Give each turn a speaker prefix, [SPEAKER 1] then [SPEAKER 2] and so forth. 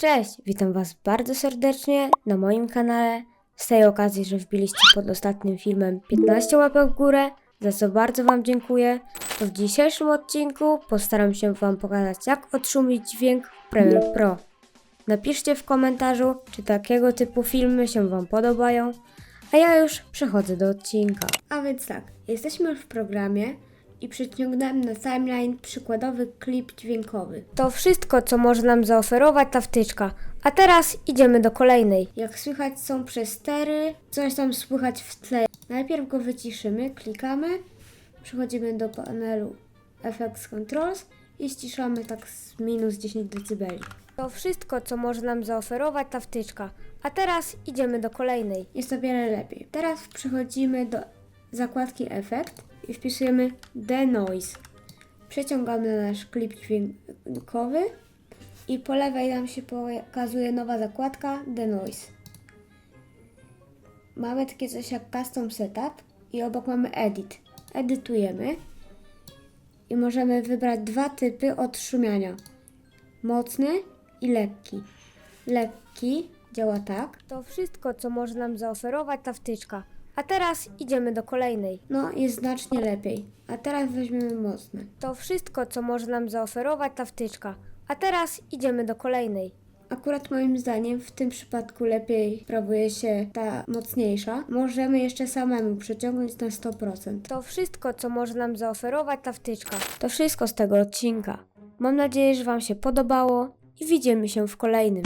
[SPEAKER 1] Cześć, witam Was bardzo serdecznie na moim kanale. Z tej okazji, że wbiliście pod ostatnim filmem 15 łapek w górę, za co bardzo Wam dziękuję, to w dzisiejszym odcinku postaram się Wam pokazać, jak odszumić dźwięk Premiere Pro. Napiszcie w komentarzu, czy takiego typu filmy się Wam podobają, a ja już przechodzę do odcinka. A więc tak, jesteśmy w programie i przyciągnąłem na timeline przykładowy klip dźwiękowy. To wszystko, co może nam zaoferować ta wtyczka. A teraz idziemy do kolejnej. Jak słychać są przestery, coś tam słychać w tle. Najpierw go wyciszymy, klikamy, przechodzimy do panelu Effects Controls i ściszamy tak z minus 10 dB. To wszystko, co może nam zaoferować ta wtyczka. A teraz idziemy do kolejnej. Jest o wiele lepiej. Teraz przechodzimy do zakładki Effect i wpisujemy Denoise. Przeciągamy nasz klip dźwiękowy i po lewej nam się pokazuje nowa zakładka Denoise. Mamy takie coś jak Custom Setup i obok mamy Edit. Edytujemy i możemy wybrać dwa typy odszumiania. Mocny i lekki. Lekki działa tak. To wszystko, co może nam zaoferować ta wtyczka. A teraz idziemy do kolejnej. No, jest znacznie lepiej. A teraz weźmiemy mocne. To wszystko, co może nam zaoferować ta wtyczka. A teraz idziemy do kolejnej. Akurat moim zdaniem w tym przypadku lepiej sprawuje się ta mocniejsza. Możemy jeszcze samemu przeciągnąć na 100%. To wszystko, co może nam zaoferować ta wtyczka. To wszystko z tego odcinka. Mam nadzieję, że Wam się podobało i widzimy się w kolejnym.